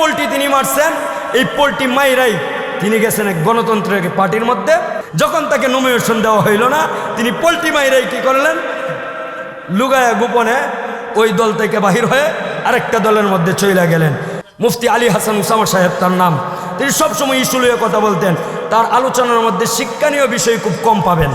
Poultry তিনি মারছেন, এই পোলট্রি মাইরাই তিনি গেছেন এক গণতন্ত্রের পার্টির মধ্যে। যখন তাকে নমিনেশন দেওয়া হইল না, তিনি পোলট্রি মাইরাই কি করলেন? লুগায়া গোপনে ওই দল থেকে বাহির হয়ে আরেকটা দলের মধ্যে চলে গেলেন। মুফতি আলী হাসান উসামা সাহেব তার নাম। তিনি সবসময় ইস্যু লইয়ে কথা বলতেন। তার আলোচনার মধ্যে শিক্ষণীয় বিষয় খুব কম পাবেন।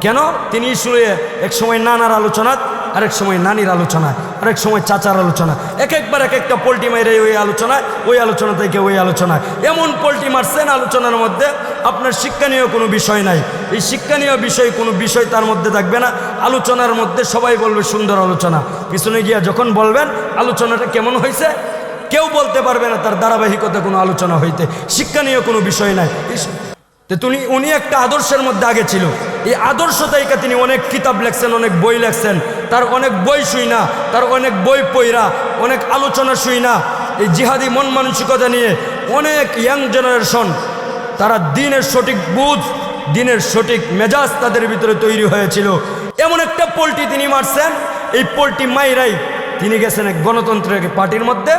কেন? তিনি ইস্যু লইয়ে এক সময় নানার আলোচনা আরেক সময় নানির আলোচনা, আরেক সময় চাচার আলোচনা, এক একবার এক একটা পোলট্রি মাইরে ওই আলোচনায় ওই আলোচনা থেকে ওই আলোচনায় এমন পোলট্রি মারছেন আলোচনার মধ্যে, আপনার শিক্ষণীয় কোনো বিষয় নাই। এই শিক্ষণীয় বিষয়, কোনো বিষয় তার মধ্যে থাকবে না। আলোচনার মধ্যে সবাই বলবে সুন্দর আলোচনা। পিছনে গিয়া যখন বলবেন, আলোচনাটা কেমন হয়েছে কেউ বলতে পারবে না তার ধারাবাহিকতা কোনো আলোচনা হইতে। শিক্ষণীয় কোনো বিষয় নাই। তো তুমি উনি একটা আদর্শের মধ্যে আগে ছিল। এই আদর্শ তাইকা তিনি অনেক কিতাব লেখছেন, অনেক বই লেখছেন। তার অনেক বই শুই না, তার অনেক বই পইরা অনেক আলোচনা শুই না। এই জিহাদি মন মানসিকতা নিয়ে অনেক ইয়াং জেনারেশন তারা দিনের সঠিক বুঝ, দিনের সঠিক মেজাজ তাদের ভিতরে তৈরি হয়েছিল। এমন একটা পোলট্রি তিনি মারছেন, এই পোলট্রি মাইরাই তিনি গেছেন এক গণতন্ত্রের পার্টির মধ্যে,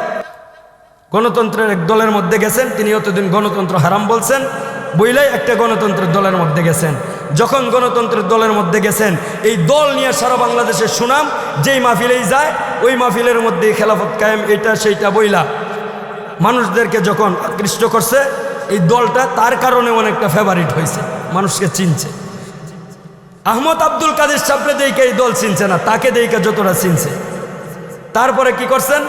গণতন্ত্রের এক দলের মধ্যে গেছেন, তিনি অতদিন গণতন্ত্র হারাম বলছেন। বইলাই একটা গণতন্ত্রের দলের মধ্যে গেছেন। যখন গণতন্ত্রের দলের মধ্যে গেছেন, এই দল নিয়ে সারা বাংলাদেশের সুনাম, যেই মাহফিলেই যায়, ওই মাহফিলের মধ্যে খেলাফত কায়েম, এটা সেইটা বইলা। মানুষদেরকে যখন আকৃষ্ট করছে, এই দলটা তার কারণে অনেকটা ফেভারিট হয়েছে, মানুষকে চিনছে। আহমদ আব্দুল কাদের সাপড়ে দেইকে এই দল চিনছে না, তাকে দেইকে যতটা চিনছে। তারপরে কি করছেন?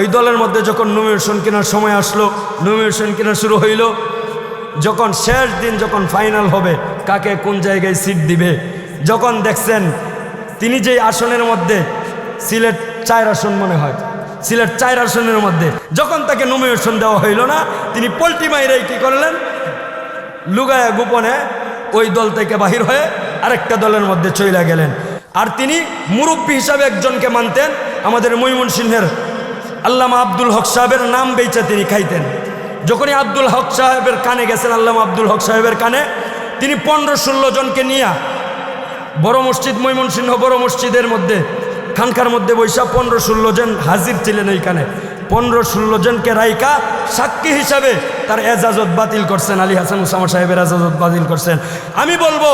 ওই দলের মধ্যে যখন নমিনেশন কেনার সময় আসলো নমিনেশন কেনা শুরু হইল যখন শেষ দিন যখন ফাইনাল হবে, কাকে কোন জায়গায় সিট দিবে? যখন দেখছেন তিনি যেই আসনের মধ্যে, সিলেট চার আসন মনে হয়, সিলেট চার আসনের মধ্যে, যখন তাকে নমিনেশন দেওয়া হইল না, তিনি পোল্ট্রি মাইরাই কি করলেন? লুগায়া গোপনে ওই দল থেকে বাহির হয়ে আরেকটা দলের মধ্যে চলে গেলেন। আর তিনি মুরব্বী হিসাবে একজনকে মানতেন, আমাদের ময়মনসিংহের আল্লামা আব্দুল হক সাহেবের নাম বেচে তিনি খাইতেন। যখনই আব্দুল হক সাহেবের কানে গেছেন, আল্লামা আব্দুল হক সাহেবের কানে, তিনি পনেরো ষোলো জনকে নিয়ে বড় মসজিদ, ময়মনসিংহ বড় মসজিদের মধ্যে, খানকার মধ্যে বৈশা পনেরো ষোলো জন হাজির ছিলেন এইখানে। পনেরো ষোলো জনকে রাইকা সাক্ষী হিসাবে তার এজাজত বাতিল করছেন, আলী হাসান উসামা সাহেবের এজাজত বাতিল করছেন। আমি বলব,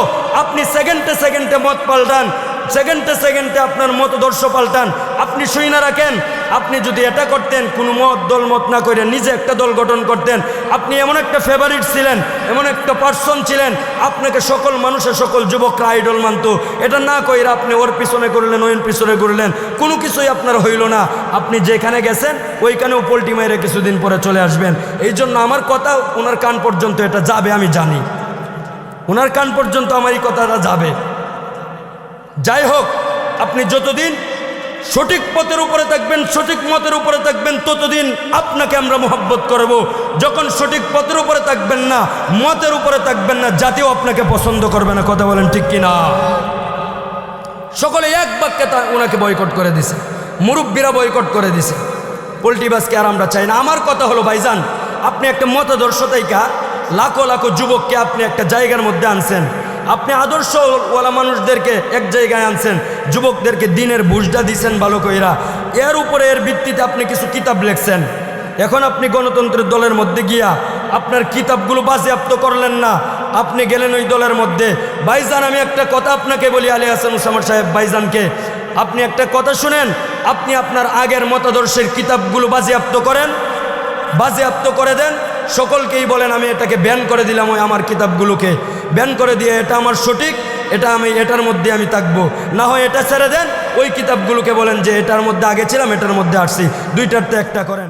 আপনি সেকেন্ডে সেকেন্ডে মত পাল্টান সেকেন্ডে সেকেন্ডে আপনার মতদর্শ পাল্টান। আপনি শুই না রাখেন। আপনি যদি এটা করতেন, কোনো মত, দল মত না করে নিজে একটা দল গঠন করতেন। আপনি এমন একটা ফেভারিট ছিলেন, এমন একটা পার্সন ছিলেন, আপনাকে সকল মানুষের সকল যুবকরা আইডল মানত। এটা না কইরা আপনি ওর পিছনে করলেন ওই পিছনে করলেন কোনো কিছুই আপনার হইল না। আপনি যেখানে গেছেন, ওইখানেও পোলট্রি মাইরে কিছুদিন পরে চলে আসবেন। এই জন্য আমার কথা ওনার কান পর্যন্ত এটা যাবে, আমি জানি। ওনার কান পর্যন্ত আমার এই কথাটা যাবে। যাই হোক, আপনি যতদিন সঠিক পথের উপরে থাকবেন, সঠিক মতের উপরে থাকবেন, ততদিন আপনাকে আমরা মোহব্বত করব। যখন সঠিক পথের উপরে থাকবেন না, মতের উপরে থাকবেন না, জাতিও আপনাকে পছন্দ করবে না, কথা বলেন ঠিক কিনা? সকলে এক বাক্যে তা ওনাকে বয়কট করে দিছে। মুরব্বীরা বয়কট করে দিছে। পোল্ট্রিবাসকে আর আমরা চাই না। আমার কথা হলো, ভাইজান, আপনি একটা মতাদর্শতাইকা লাখো লাখো যুবককে আপনি একটা জায়গার মধ্যে আনছেন। আপনি আদর্শওয়ালা মানুষদেরকে এক জায়গায় আনছেন, যুবকদেরকে দিনের বুঝটা দিছেন ভালো কইরা। এর উপরে এর ভিত্তিতে আপনি কিছু কিতাব লেখছেন। এখন আপনি গণতন্ত্রের দলের মধ্যে গিয়া আপনার কিতাবগুলো বাজেয়াপ্ত করলেন না, আপনি গেলেন ওই দলের মধ্যে। ভাইজান, আমি একটা কথা আপনাকে বলি, আলী হাসান উসামার সাহেব ভাইজানকে। আপনি একটা কথা শুনেন, আপনি আপনার আগের মতাদর্শের কিতাবগুলো বাজেয়াপ্ত করেন, বাজেয়াপ্ত করে দেন সকলকেই বলেন, আমি এটাকে ব্যান করে দিলাম ওই আমার কিতাবগুলোকে। ব্যান করে দিয়ে এটা আমার সঠিক, এটা আমি, এটার মধ্যে আমি থাকব। না হয় এটা ছেড়ে দেন, ওই কিতাবগুলোকে বলেন যে এটার মধ্যে আগে ছিলাম, এটার মধ্যে আসছি। দুইটার তো একটা করেন।